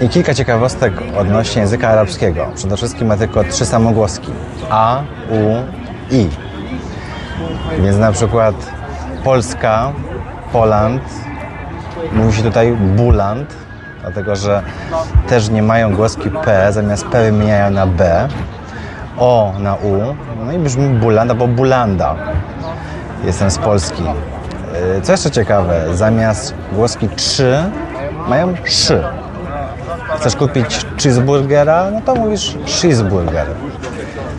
I kilka ciekawostek odnośnie języka arabskiego. Przede wszystkim ma tylko trzy samogłoski. A, U, I. Więc na przykład Polska, Poland, mówi się tutaj Buland, dlatego że też nie mają głoski P, zamiast P wymieniają na B, O na U, no i brzmi Buland albo Bulanda. Jestem z Polski. Yy, Co jeszcze ciekawe, zamiast głoski 3 mają 3. Chcesz kupić cheeseburgera, no to mówisz cheeseburger.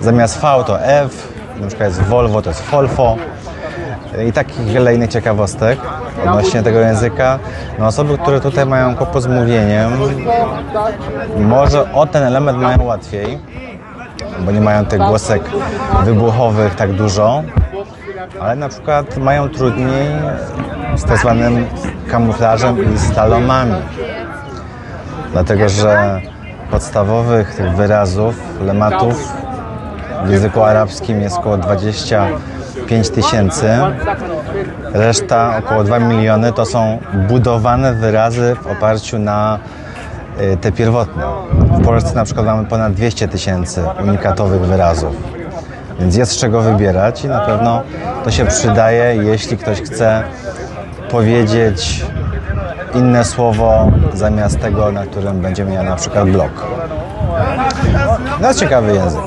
Zamiast V to F, na przykład jest Volvo to jest Volvo i takich wiele innych ciekawostek odnośnie tego języka. No osoby, które tutaj mają kłopot z mówieniem, może o ten element mają łatwiej, bo nie mają tych głosek wybuchowych tak dużo, ale na przykład mają trudniej z tak zwanym kamuflażem i slalomami. Dlatego, że podstawowych tych wyrazów, lematów w języku arabskim jest około 25 tysięcy. Reszta, około 2 miliony, to są budowane wyrazy w oparciu na y, te pierwotne. W Polsce na przykład mamy ponad 200 tysięcy unikatowych wyrazów. Więc jest z czego wybierać i na pewno to się przydaje, jeśli ktoś chce powiedzieć inne słowo zamiast tego, na którym będzie miał na przykład blok. No jest ciekawy język.